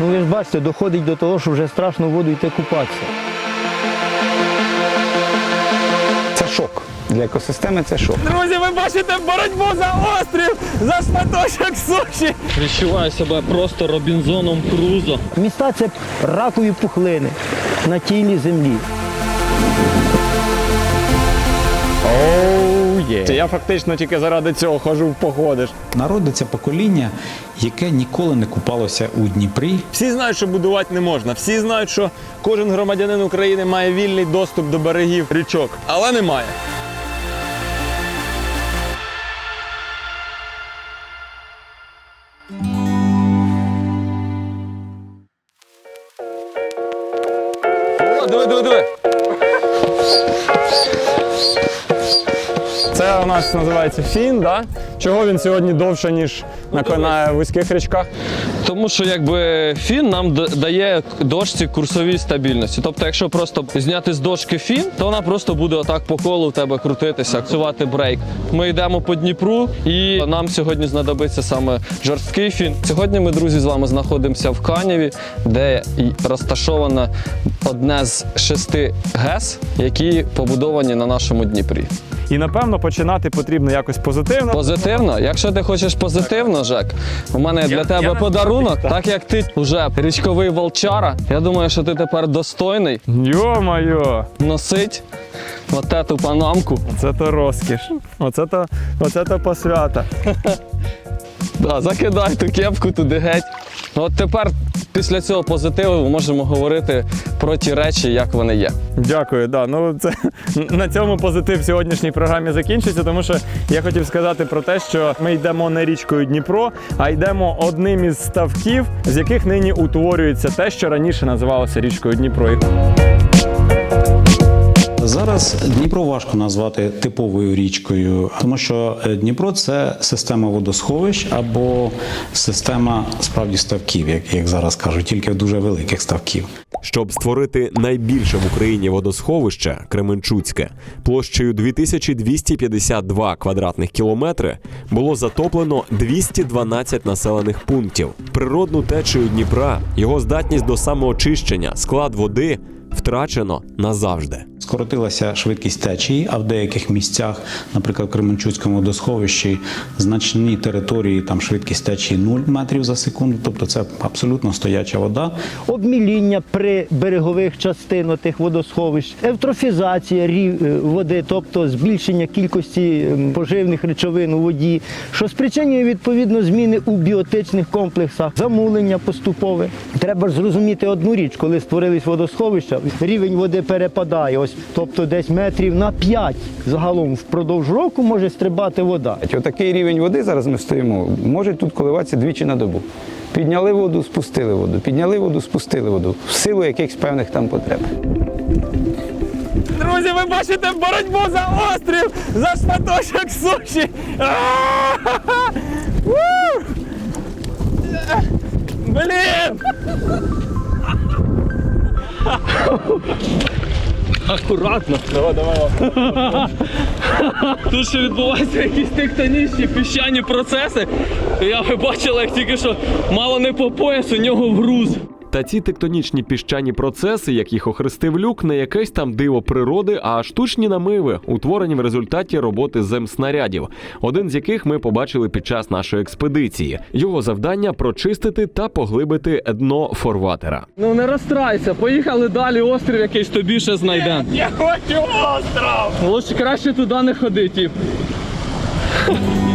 Ну ви ж бачите, доходить до того, що вже страшно в воду йти купатися. Це шок. Для екосистеми це шок. Друзі, ви бачите боротьбу за острів, за шматочок суші. Відчуваю себе просто Робінзоном Крузо. Міста це ракові пухлини на тілі землі. Я фактично тільки заради цього хожу в походи. Народиться покоління, яке ніколи не купалося у Дніпрі. Всі знають, що будувати не можна. Всі знають, що кожен громадянин України має вільний доступ до берегів річок, але немає. О, диви, диви, диви. У нас називається фін, да? Чого він сьогодні довше, ніж на, вузьких річках? Тому що якби фін нам дає дошці курсовій стабільності. Тобто, якщо просто зняти з дошки фін, то вона просто буде отак по колу в тебе крутитися, акцювати брейк. Ми йдемо по Дніпру, і нам сьогодні знадобиться саме жорсткий фін. Сьогодні ми, друзі, з вами знаходимося в Канєві, де розташовано одне з шести ГЕС, які побудовані на нашому Дніпрі. І напевно починати потрібно якось позитивно. Позитивно, якщо ти хочеш позитивно, Жек, у мене для тебе подарунок. Так як ти вже річковий волчара, я думаю, що ти тепер достойний Йо-моє, носить от ту панамку. це то розкіш. Оце то, оце то посвята. Да, закидай ту кепку туди геть. От тепер після цього позитиву ми можемо говорити про ті речі, як вони є. Дякую, да. Ну це на цьому позитив сьогоднішній програмі закінчиться, тому що я хотів сказати про те, що ми йдемо не річкою Дніпро, а йдемо одним із ставків, з яких нині утворюється те, що раніше називалося річкою Дніпро. Зараз Дніпро важко назвати типовою річкою, тому що е, Дніпро це система водосховищ або система справді ставків, як, як зараз кажуть, тільки дуже великих ставків. Щоб створити найбільше в Україні водосховище Кременчуцьке площею 2252 квадратних кілометри було затоплено 212 населених пунктів. Природну течію Дніпра, його здатність до самоочищення, склад води втрачено назавжди. Скоротилася швидкість течії, а в деяких місцях, наприклад, в Кременчуцькому водосховищі, значні території там швидкість течії 0 метрів за секунду, тобто це абсолютно стояча вода. Обміління при берегових частин тих водосховищ, евтрофізація е, води, тобто збільшення кількості поживних речовин у воді, що спричинює відповідно зміни у біотичних комплексах, замулення поступове. Треба ж зрозуміти одну річ, коли створились водосховища, рівень води перепадає. Ось, тобто десь метрів на 5 загалом впродовж року може стрибати вода. Отакий рівень води зараз ми стоїмо, може тут коливатися двічі на добу. Підняли воду, спустили воду, підняли воду, спустили воду, в силу якихось певних там потреб. Друзі, ви бачите боротьбу за острів, за шматочок суші. Блін! Акуратно. Давай, давай. Тут ще відбуваються якісь тектонічні піщані процеси. Я бачила, як тільки що мало не по пояс, у нього груз. Та ці тектонічні піщані процеси, як їх охрестив люк, не якесь там диво природи, а штучні намиви, утворені в результаті роботи земснарядів, один з яких ми побачили під час нашої експедиції. Його завдання прочистити та поглибити дно форватера. Ну не розстрайся, поїхали далі, острів якийсь тобі ще знайдемо. Я хочу остров! Лучше краще туди не ходи,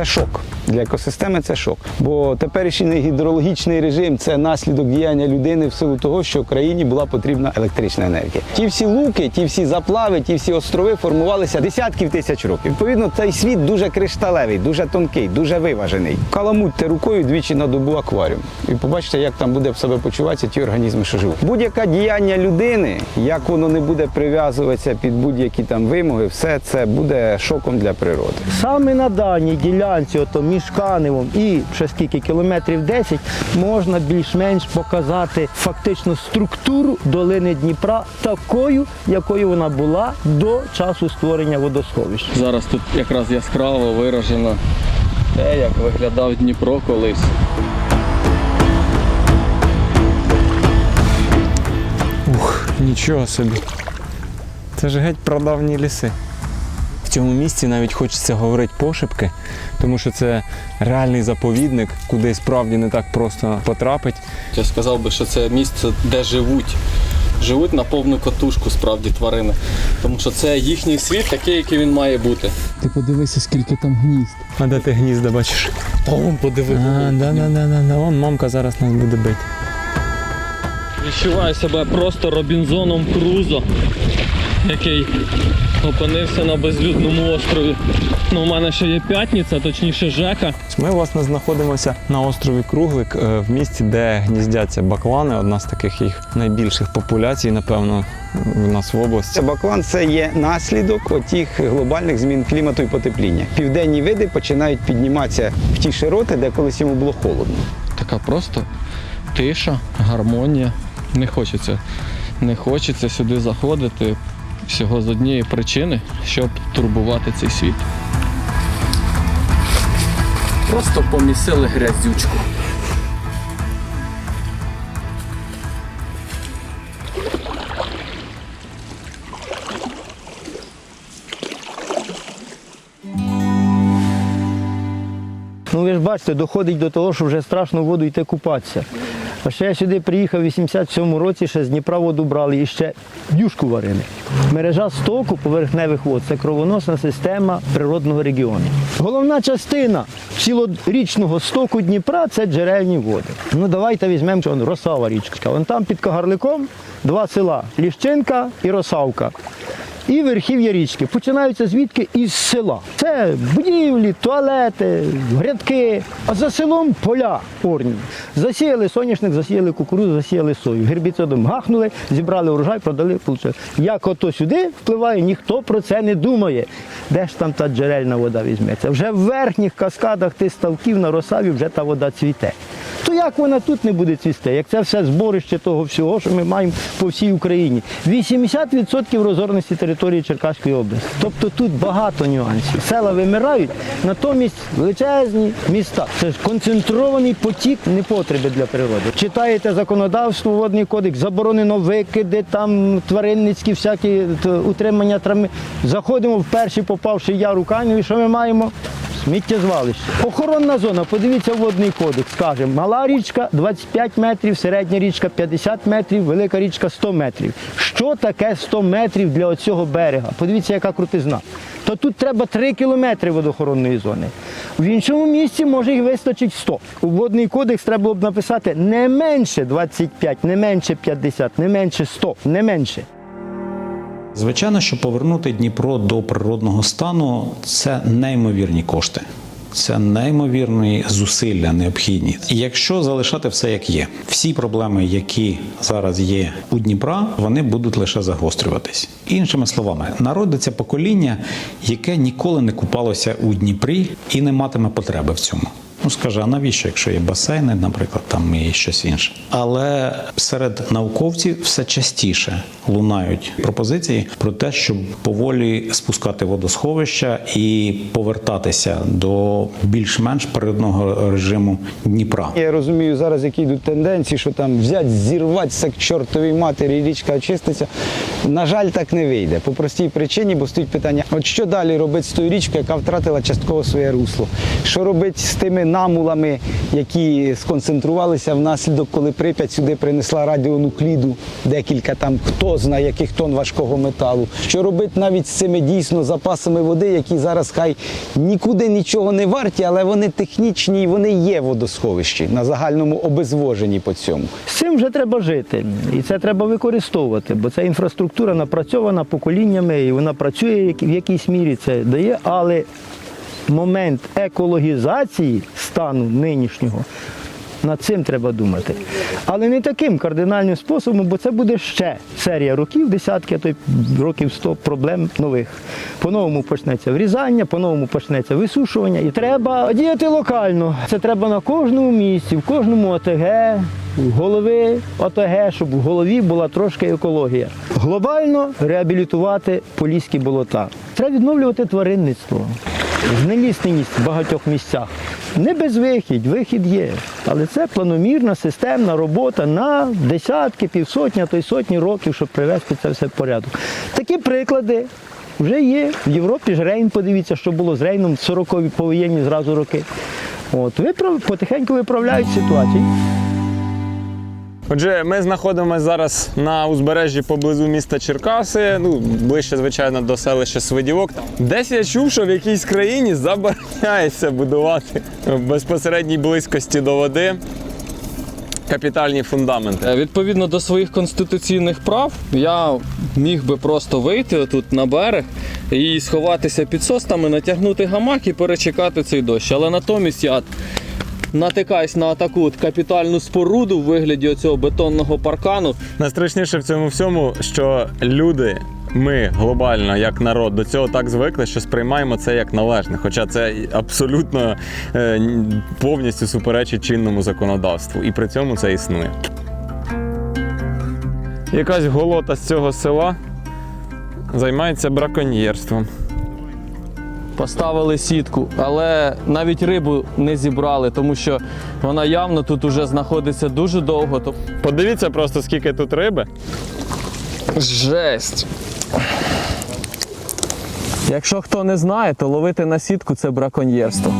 Це шок. Для екосистеми це шок. Бо теперішній гідрологічний режим це наслідок діяння людини в силу того, що країні була потрібна електрична енергія. Ті всі луки, ті всі заплави, ті всі острови формувалися десятків тисяч років. Відповідно, цей світ дуже кришталевий, дуже тонкий, дуже виважений. Каламутьте рукою двічі на добу акваріум. І побачите, як там буде в себе почуватися ті організми, що живуть. Будь-яке діяння людини, як воно не буде прив'язуватися під будь-які там вимоги, все це буде шоком для природи. Саме на даній ділянці, ото між між Каневом і ще скільки кілометрів 10 можна більш-менш показати фактично структуру долини Дніпра такою, якою вона була до часу створення водосховища. Зараз тут якраз яскраво виражено те, як виглядав Дніпро колись. Ух, нічого собі. Це ж геть прадавні ліси. В цьому місці навіть хочеться говорити пошепки, тому що це реальний заповідник, куди справді не так просто потрапити. Я сказав би, що це місце, де живуть. Живуть на повну катушку справді тварини. Тому що це їхній світ такий, який він має бути. Ти подивися, скільки там гнізд. А де ти гнізда бачиш? Та вон подиви. А, да, да, да, да, да. Вон мамка зараз нас буде бити. Відчуваю себе просто Робінзоном Крузо, який опинився на безлюдному острові. Ну, у мене ще є п'ятниця, точніше Жека. Ми, власне, знаходимося на острові Круглик, е, в місті, де гніздяться баклани, одна з таких їх найбільших популяцій, напевно, в нас в області. Баклан це є наслідок отих глобальних змін клімату і потепління. Південні види починають підніматися в ті широти, де колись йому було холодно. Така просто тиша, гармонія. Не хочеться, не хочеться сюди заходити всього з однієї причини, щоб турбувати цей світ. Просто помісили грязючку. Ну ви ж бачите, доходить до того, що вже страшно в воду йти купатися. А ще я сюди приїхав у 87-му році, ще з Дніпра воду брали і ще дюшку варили. Мережа стоку поверхневих вод це кровоносна система природного регіону. Головна частина цілорічного стоку Дніпра це джерельні води. Ну давайте візьмемо вон, Росава річка. Вон там під Кагарликом два села Ліщинка і Росавка і верхів'я річки. Починаються звідки із села. Це будівлі, туалети, грядки, а за селом поля орні. Засіяли соняшник, засіяли кукурудзу, засіяли сою. Гербіцидом гахнули, зібрали урожай, продали. Як ото сюди впливає, ніхто про це не думає. Де ж там та джерельна вода візьметься? Вже в верхніх каскадах тих ставків на Росаві вже та вода цвіте. То як вона тут не буде цвісти? Як це все зборище того всього, що ми маємо по всій Україні? 80% розорності території Черкаської області. Тобто тут багато нюансів. Села вимирають, натомість величезні міста. Це ж концентрований потік непотреби для природи. Читаєте законодавство, водний кодекс, заборонено викиди, там тваринницькі всякі утримання травми. Заходимо в перший попавший яр у Каневі, що ми маємо? Сміттєзвалище. Охоронна зона, подивіться водний кодекс. Каже, мала річка 25 метрів, середня річка 50 метрів, велика річка 100 метрів. Що таке 100 метрів для оцього берега? Подивіться, яка крутизна. То тут треба 3 кілометри водоохоронної зони. В іншому місці може їх вистачить 100. У водний кодекс треба б написати не менше 25, не менше 50, не менше 100, не менше. Звичайно, що повернути Дніпро до природного стану це неймовірні кошти. Це неймовірні зусилля необхідні. І якщо залишати все як є, всі проблеми, які зараз є у Дніпра, вони будуть лише загострюватись. Іншими словами, народиться покоління, яке ніколи не купалося у Дніпрі і не матиме потреби в цьому. Ну скаже, а навіщо, якщо є басейни, наприклад, там і щось інше. Але серед науковців все частіше лунають пропозиції про те, щоб поволі спускати водосховища і повертатися до більш-менш природного режиму Дніпра. Я розумію зараз, які йдуть тенденції, що там взять, зірватися к чортовій матері, річка очиститься. На жаль, так не вийде. По простій причині, бо стоїть питання: от що далі робити з тою річкою, яка втратила частково своє русло? Що робити з тими намулами, які сконцентрувалися внаслідок, коли Прип'ять сюди принесла радіонукліду, декілька там хто знає яких тонн важкого металу. Що робити навіть з цими дійсно запасами води, які зараз хай нікуди нічого не варті, але вони технічні і вони є в водосховищі на загальному обезвоженні по цьому. З цим вже треба жити, і це треба використовувати, бо ця інфраструктура напрацьована поколіннями, і вона працює в якійсь мірі це дає, але момент екологізації стану нинішнього Над цим треба думати. Але не таким кардинальним способом, бо це буде ще серія років, десятки, а то й років 100 проблем нових. По-новому почнеться врізання, по-новому почнеться висушування. І треба діяти локально. Це треба на кожному місці, в кожному ОТГ, в голови ОТГ, щоб в голові була трошки екологія. Глобально реабілітувати поліські болота. Треба відновлювати тваринництво. Знелісненість в багатьох місцях. Не безвихідь, вихід є. Але це планомірна, системна робота на десятки, півсотні, а то й сотні років, щоб привести це все в порядок. Такі приклади вже є. В Європі ж Рейн, подивіться, що було з Рейном в 40-ві повоєнні зразу роки. От, виправ, потихеньку виправляють ситуацію. Отже, ми знаходимося зараз на узбережжі поблизу міста Черкаси, ну ближче, звичайно, до селища Свидівок. Десь я чув, що в якійсь країні забороняється будувати в безпосередній близькості до води капітальні фундаменти. Е, Відповідно до своїх конституційних прав, я міг би просто вийти отут на берег і сховатися під состами, натягнути гамак і перечекати цей дощ. Але натомість я натикаюсь на таку капітальну споруду в вигляді оцього бетонного паркану. Найстрашніше в цьому всьому, що люди, ми глобально, як народ, до цього так звикли, що сприймаємо це як належне. Хоча це абсолютно е, повністю суперечить чинному законодавству. І при цьому це існує. Якась голота з цього села займається браконьєрством. Поставили сітку, але навіть рибу не зібрали, тому що вона явно тут уже знаходиться дуже довго. Подивіться просто, скільки тут риби. Жесть. Якщо хто не знає, то ловити на сітку це браконьєрство.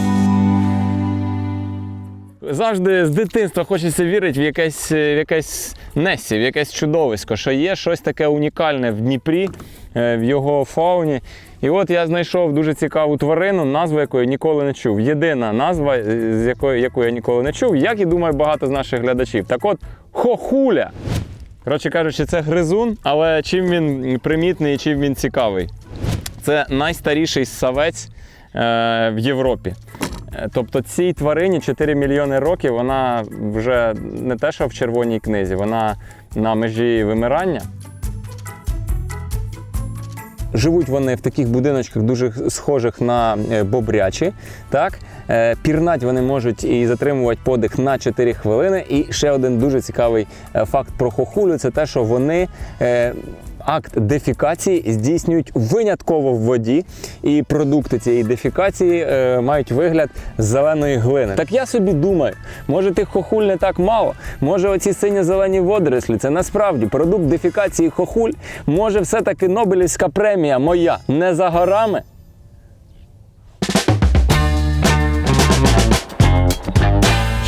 Завжди з дитинства хочеться вірити в якесь, в якесь Несі, в якесь чудовисько, що є щось таке унікальне в Дніпрі, в його фауні. І от я знайшов дуже цікаву тварину, назву якої ніколи не чув. Єдина назва, е, з якої, яку я ніколи не чув, як і думаю, багато з наших глядачів. Так от, хохуля. Коротше кажучи, це гризун, але чим він примітний і чим він цікавий? Це найстаріший савець е, в Європі. Е, Тобто цій тварині 4 мільйони років, вона вже не те, що в червоній книзі, вона на межі вимирання. Живуть вони в таких будиночках, дуже схожих на е, бобрячі. Так? Е, Пірнать вони можуть і затримувати подих на 4 хвилини. І ще один дуже цікавий е, факт про хохулю це те, що вони. Акт дефікації здійснюють винятково в воді, і продукти цієї дефікації е, мають вигляд зеленої глини. Так я собі думаю, може тих хохуль не так мало, може оці синьо-зелені водорослі це насправді продукт дефікації хохуль, може все-таки Нобелівська премія моя не за горами.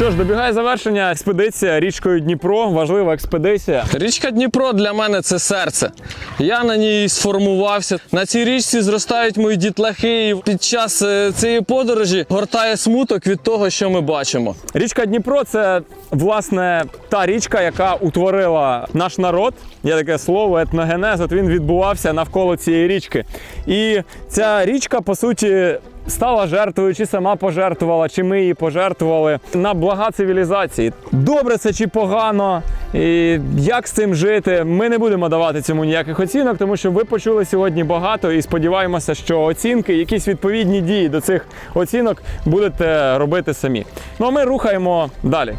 Що ж, добігає завершення експедиція річкою Дніпро. Важлива експедиція. Річка Дніпро для мене це серце. Я на ній сформувався. На цій річці зростають мої дітлахи. І під час е, цієї подорожі гортає смуток від того, що ми бачимо. Річка Дніпро це власне та річка, яка утворила наш народ. Є таке слово етногенез. От він відбувався навколо цієї річки. І ця річка, по суті, стала жертвою, чи сама пожертвувала, чи ми її пожертвували на блага цивілізації. Добре це чи погано, і як з цим жити? Ми не будемо давати цьому ніяких оцінок, тому що ви почули сьогодні багато і сподіваємося, що оцінки, якісь відповідні дії до цих оцінок будете робити самі. Ну а ми рухаємо далі.